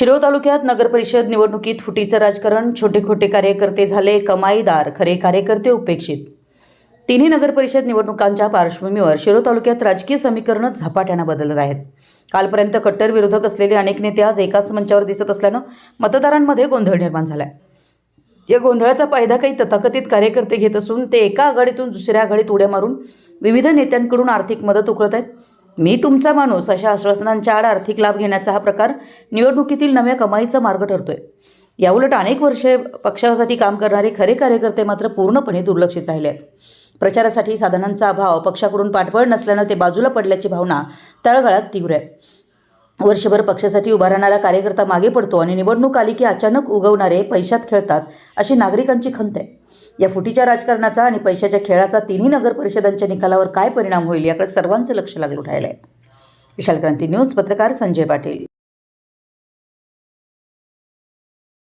शिरोळ तालुक्यात नगरपरिषद निवडणुकीत फुटीचं राजकारण छोटे खोटे कार्यकर्ते झाले कमाईदार खरे कार्यकर्ते उपेक्षित. तिन्ही नगरपरिषद निवडणुकांच्या पार्श्वभूमीवर शिरोळ तालुक्यात राजकीय समीकरणं झपाट्यानं बदलत आहेत. कालपर्यंत कट्टर विरोधक असलेले अनेक नेते आज एकाच मंचावर दिसत असल्यानं मतदारांमध्ये गोंधळ निर्माण झालाय. या गोंधळाचा फायदा काही तथाकथित कार्यकर्ते घेत असून ते एका आघाडीतून दुसऱ्या आघाडीत उड्या मारून विविध नेत्यांकडून आर्थिक मदत उकळत आहेत. मी तुमचा माणूस अशा आश्वासनांच्या आड आर्थिक लाभ घेण्याचा हा प्रकार निवडणुकीतील नव्या कमाईचा मार्ग ठरतोय. याउलट अनेक वर्षे पक्षासाठी काम करणारे खरे कार्यकर्ते मात्र पूर्णपणे दुर्लक्षित राहिले आहेत. प्रचारासाठी साधनांचा अभाव पक्षाकडून पाठबळ नसल्यानं ते बाजूला पडल्याची भावना तळागाळात तीव्र आहे. वर्षभर पक्षासाठी उभा राहणारा कार्यकर्ता मागे पडतो आणि निवडणूक आली की अचानक उगवणारे पैशात खेळतात अशी नागरिकांची खंत आहे. या फुटीच्या राजकारणाचा आणि पैशाच्या खेळाचा तिन्ही नगर परिषदांच्या निकालावर काय परिणाम होईल याकडे सर्वांचं लक्ष लागलं राहिलं आहे. विशाल क्रांती न्यूज पत्रकार संजय पाटील.